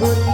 মানে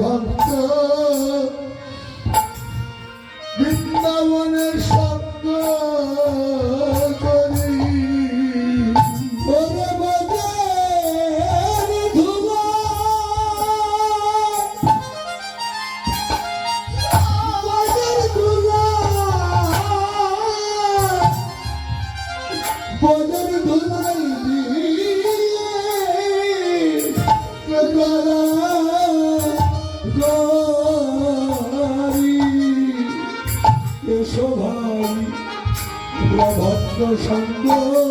ভক্ত। বৃন্দাবনের সঙ্গ ভক্ত সঙ্গ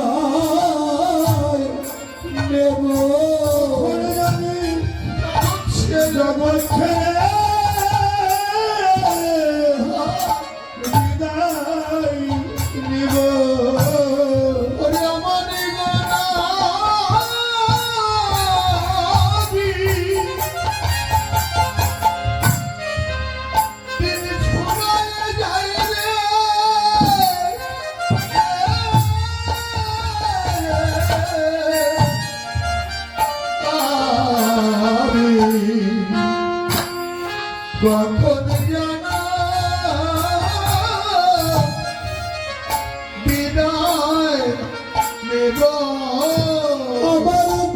된다. আমার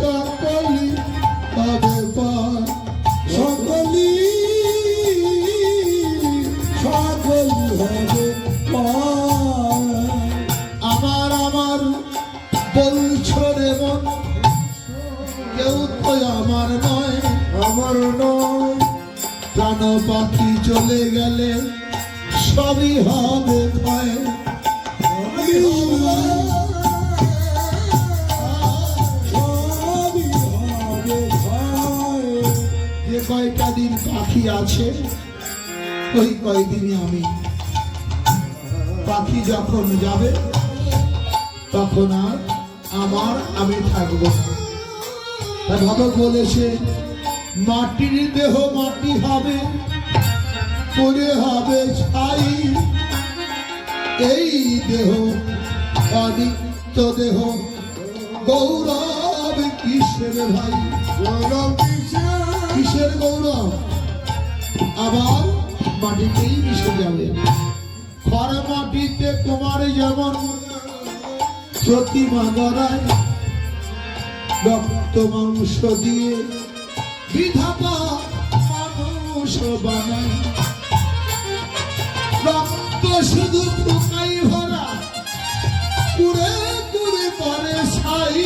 সকলি হবে পার। সকলি আমার আমার বলছো কেউ তো আমার নয়। আমার নয়। প্রাণ পাখি চলে গেলে সবই হবে ক্ষয় পাখি আছে ওই কয়দিনই আমি। পাখি যখন যাবে তখন আর আমার আমি থাকব না। বলেছে মাটির দেহ মাটি হবে পরে হবে ছাই। এই দেহ অনিত্য দেহ গৌরব কিসের ভাই? গৌরব কিসের? কিসের গৌরব? আবার মাটিতেই মিশে যাবে। খরা মাটিতে তোমার যেমন প্রতিমা গড়ায়, রক্ত মাংস দিয়ে বিধাতা মানুষ বানায়। রক্ত শুধু ফুকাই ভরা পুরে পুরে পরে ছাই।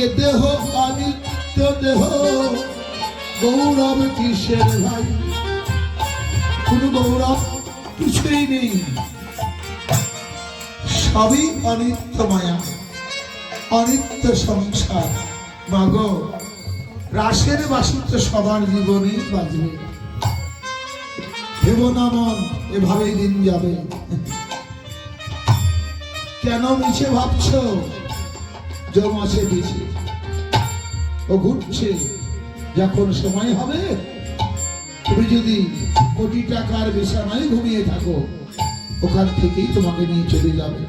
এ দেহ অনিত্য দেহ গৌরব কিসের ভাই? কোন গৌরব কিছুই নেই। সবই অনিত্য মায়া, অনিত্য সংসার। মাগ, রাসের বাসিত্ব সবার জীবনেই বাজবে। ভেব না মন, এভাবেই দিন যাবে। কেন মিছে ভাবছ? জমাছে পিছে ও ঘুরছে। যখন সময় হবে, তুমি যদি কোটি টাকার বিছানায় ঘুমিয়ে থাকো, ওখান থেকেই তোমাকে নিয়ে চলে যাবে।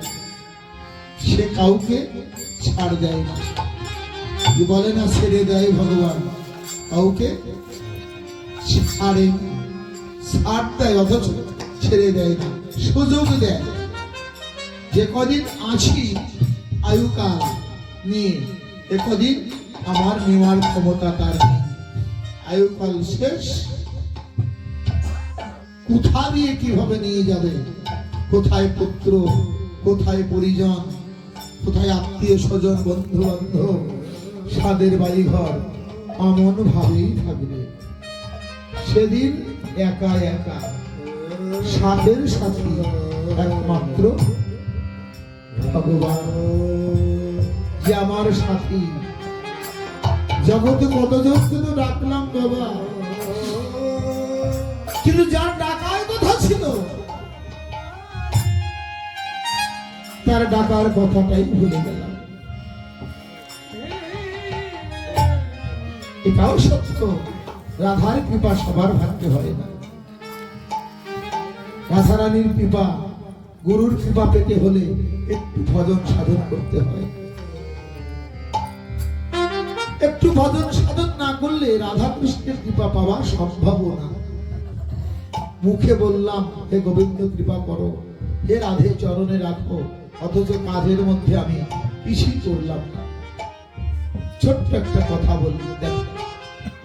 সে কাউকে ছাড় দেয় না। বলে না, ছেড়ে দেয় ভগবান? কাউকে ছাড়ে ছাড় দেয় অথচ ছেড়ে দেয় না, সুযোগ দেয়। যে কদিন আছি আয়ুকাল নিয়ে, এ কদিন আমার নেওয়ার ক্ষমতা তার নেই। আয়ুকাল শেষ। কোথা দিয়ে কীভাবে নিয়ে যাবে? কোথায় পুত্র? কোথায় পরিজন? কোথায় আত্মীয় স্বজন বন্ধু বান্ধব সাদের বাড়ি ঘর অমন ভাবেই থাকবে। সেদিন একা একা সাথের সাথী একমাত্র ভগবান। যে আমার সাথী জগতে কতজনকে তো ডাকলাম বাবা। কিন্তু যার ডাকার কথা ছিল, তার ডাকার কথাটাই ভুলে গেলাম। এটাও সত্য, রাধার কৃপা সবার ভাগ্যে হয় না। রাধারানীর কৃপা, গুরুর কৃপা পেতে হলে একটু ভজন সাধন করতে হয়। ভজন সাধন না করলে রাধা কৃষ্ণের কৃপা পাওয়া সম্ভব না। মুখে বললাম, হে গোবিন্দ, কৃপা করো। হে রাধে চরণে রাখো। অথচ কাজের মধ্যে আমি কিছুই করলাম না। ছোট্ট একটা কথা বলি, দেখ।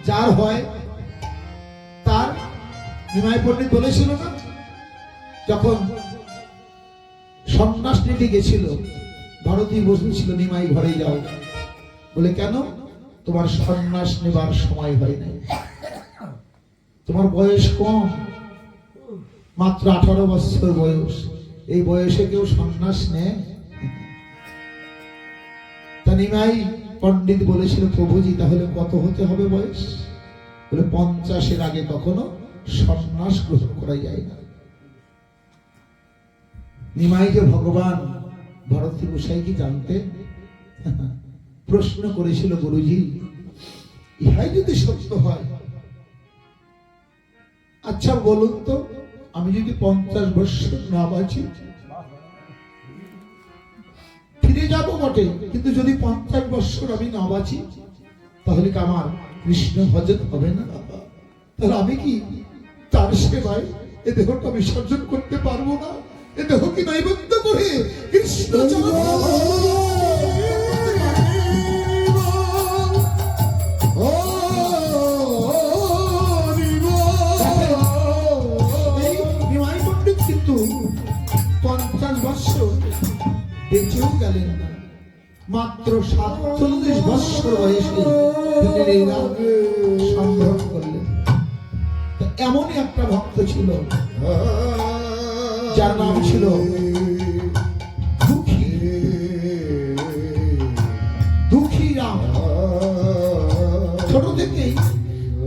যার হয়, তার নিমাই পণ্ডিত বলেছিল না, যখন সন্ন্যাস নিতে গেছিল, ভারতী বসেছিল নিমাই ঘরে যাও। বলে, কেন? তোমার সন্ন্যাস নেবার সময় হয় নাই। তোমার বয়স কম, মাত্র আঠারো বছর বয়স। এই বয়সে কেউ সন্ন্যাস নেয়? তা পণ্ডিত বলেছিল, প্রভুজি, তাহলে কত হতে হবে বয়স? বলে, পঞ্চাশের আগে কখনো সন্ন্যাস গ্রহণ করা যায় না। নিমাইকে ভগবান ভারতী গোসাই কি জানতেন? প্রশ্ন করেছিল গুরুজি, ইহাই যদি সত্য হয় আচ্ছা বলুন তো, আমি যদি পঞ্চাশ বৎসর না বাঁচি, ফিরে যাব বটে, কিন্তু যদি পঞ্চাশ বৎসর আমি না বাঁচি, তাহলে কি আমার কৃষ্ণ ভজন হবে না? তাহলে আমি কি তার সেবায় এ দেহটা বিসর্জন করতে পারব না? এ দেহ কি নৈবদ্য করে? কৃষ্ণ বেঁচেও গেলেন না। মাত্র সাতচল্লিশ বৎসর বয়সে করলেন। এমনই একটা ভক্ত ছিল, যার নাম ছিল দুঃখী। রাম। ছোট থেকেই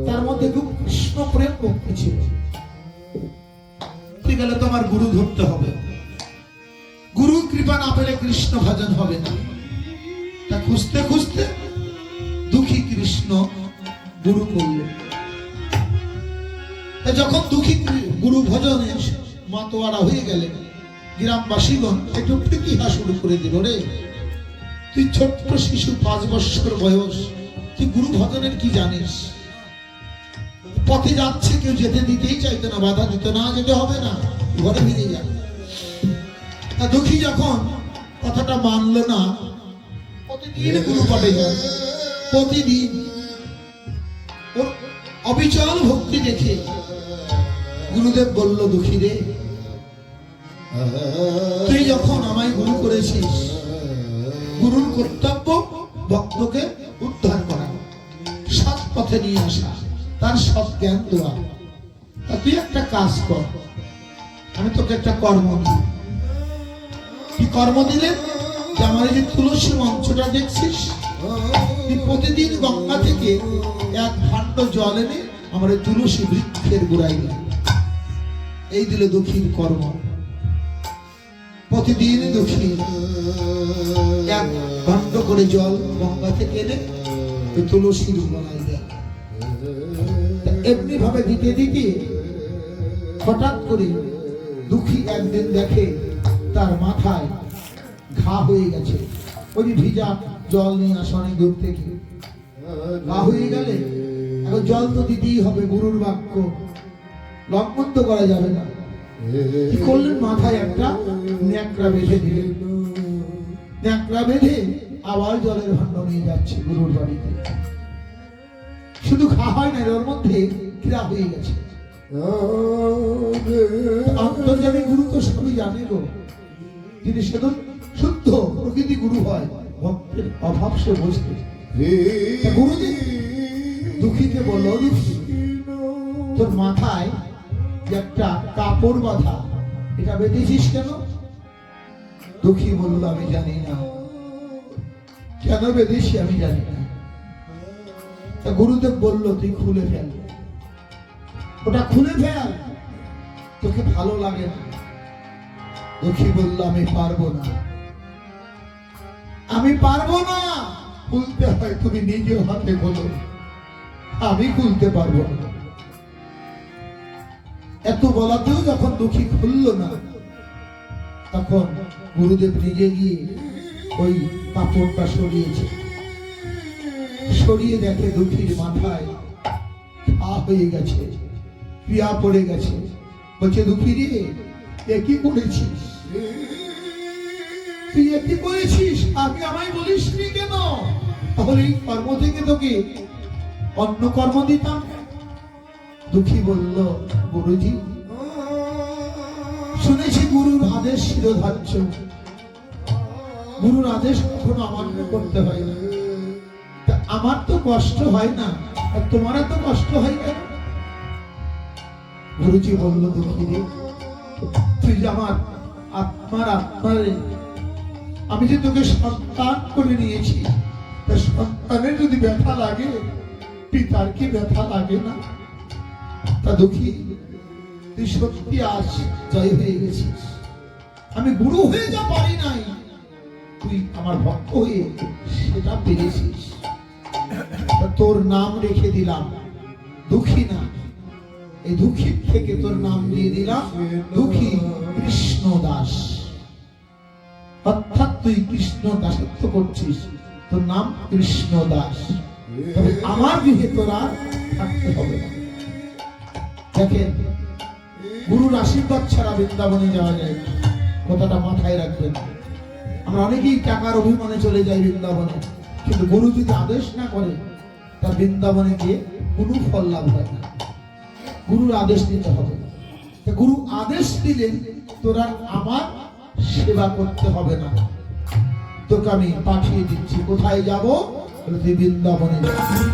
তার মধ্যে কৃষ্ণ প্রেম ভক্তি ছিল। গেলে তো আমার গুরু ধরতে হবে। পেলে কৃষ্ণ ভজন হবে না। তা খুঁজতে খুঁজতে দুঃখী কৃষ্ণ গুরু করলেন যখন দুঃখী গুরু ভজনে মাতোয়ারা হয়ে গেলেন গ্রামবাসীগণ একটু প্রীতিহা শুরু করে দিল রে। তুই ছোট্ট শিশু, পাঁচ বছর বয়স, তুই গুরু ভজনের কি জানিস? পথে যাচ্ছে কেউ, যেতে দিতেই চাইতো না, বাধা দিত না, যেতে হবে না, ঘরে ফিরে তা দুঃখী যখন কথাটা মানলো না প্রতিদিন গুরু পাঠে যায়। প্রতিদিন। ওর অবিচল ভক্তি দেখে গুরুদেব বলল দুঃখী রে তুই যখন আমায় গুরু করেছিস গুরুর কর্তব্য ভক্তকে উদ্ধার করা। সৎ পথে নিয়ে আসা তার সৎ জ্ঞান দেওয়া। তা তুই একটা কাজ কর আমি তোকে একটা কর্ম দিই। কি কর্ম দিলেন যে আমার যে তুলসী মঞ্চটা দেখছিস? তুই প্রতিদিন গঙ্গা থেকে এক ভাণ্ড জল এনে আমার তুলসী বৃক্ষের দিবি। এই দিল দুঃখীর কর্ম। প্রতিদিন দুঃখী এক ভাণ্ড করে জল গঙ্গা থেকে এনে তুলসীর গোড়ায় দেয় এমনি ভাবে দিতে দিতে হঠাৎ করে দুঃখী একদিন দেখে তার মাথায় ঘা হয়ে গেছে। ওই ভিজা জল নিয়ে আসা অনেক দূর থেকে। ঘা হয়ে গেলে এখন জল তো দিতেই হবে গুরুর বাক্য। লঙ্ঘন তো করা যাবে না। কি করলেন? মাথায় একটা ন্যাকড়া বেঁধে দিলেন। ন্যাকড়া বেঁধে আবার জলের ভাণ্ড নিয়ে যাচ্ছে গুরুর বাড়িতে। শুধু ঘা হয় না ওর মধ্যে ক্রীড়া হয়ে গেছে। অন্তর্জামী গুরু তো সবই জানে গো। তিনি শুধু শুদ্ধ প্রকৃতি গুরু হয়। ভক্তের অভাব সে বুঝতে। গুরুজি দুঃখীকে বলল দুঃখী তোর মাথায় একটা কাপড় বাঁধা এটা বেঁধেছিস কেন? দুঃখী বলল আমি জানি না। কেন বেঁধেছি আমি জানি না। তা গুরুদেব বলল তুই খুলে ফেল। ওটা খুলে ফেল। তোকে ভালো লাগে না। দুঃখী বলল, আমি পারব না। আমি পারব না? খুলতে হয়, তুমি নিজে হাতে বলো আমি খুলতে পারব না। এত বলাতেও যখন দুঃখী খুললো না, তখন গুরুদেব নিজে গিয়ে ওই কাপড়টা সরিয়েছে। সরিয়ে দেখে দুঃখীর মাথায় ঘা হয়ে গেছে পিয়া পড়ে গেছে। বলছে, দুঃখী রে কি করেছিস? তুই এ কি করেছিস? আমায় বলিস নি কেন? তাহলে এই কর্ম থেকে তোকে অন্য কর্ম দিতাম। দুঃখী বলল, গুরুজি, শুনেছি গুরুর আদেশ শিরোধার্য। গুরুর আদেশ কখনো অমান্য করতে হয় না। আমার তো কষ্ট হয় না। আর তোমার তো কষ্ট হয় কেন? গুরুজি বলল, দুঃখী তুই আমার আত্মার আত্মারে। আমি যে তোকে সন্তান করে নিয়েছি, তা সন্তানের যদি ব্যথা লাগে, পিতার কি ব্যথা লাগে না? তা দুঃখী, তুই সত্যি আজ জয় হয়ে গেছিস। আমি গুরু হয়ে যা পারি নাই, তুই আমার ভক্ত হয়ে সেটা পেরেছিস। তোর নাম রেখে দিলাম, দুঃখী না। এই দুঃখী থেকে তোর নাম দিয়ে দিলাম। দুঃখী কৃষ্ণ দাস। অর্থাৎ তুই কৃষ্ণ দাসত্ব করছিস। তোর নাম কৃষ্ণ দাস। আমার গৃহে তোরা থাকতে হবে না। দেখেন, গুরুর আশীর্বাদ ছাড়া বৃন্দাবনে যাওয়া যায় না। কথাটা মাথায় রাখবেন। আমরা অনেকেই টাকার অভিমানে চলে যাই বৃন্দাবনে। কিন্তু গুরু যদি আদেশ না করে, তার বৃন্দাবনে গিয়ে কোনো ফল লাভ হয় না। গুরুর আদেশ দিতে হবে। গুরু আদেশ দিলেন, তোরা আমার সেবা করতে হবে না। তোকে আমি পাঠিয়ে দিচ্ছি। কোথায় যাব? বৃন্দাবনে যাবি।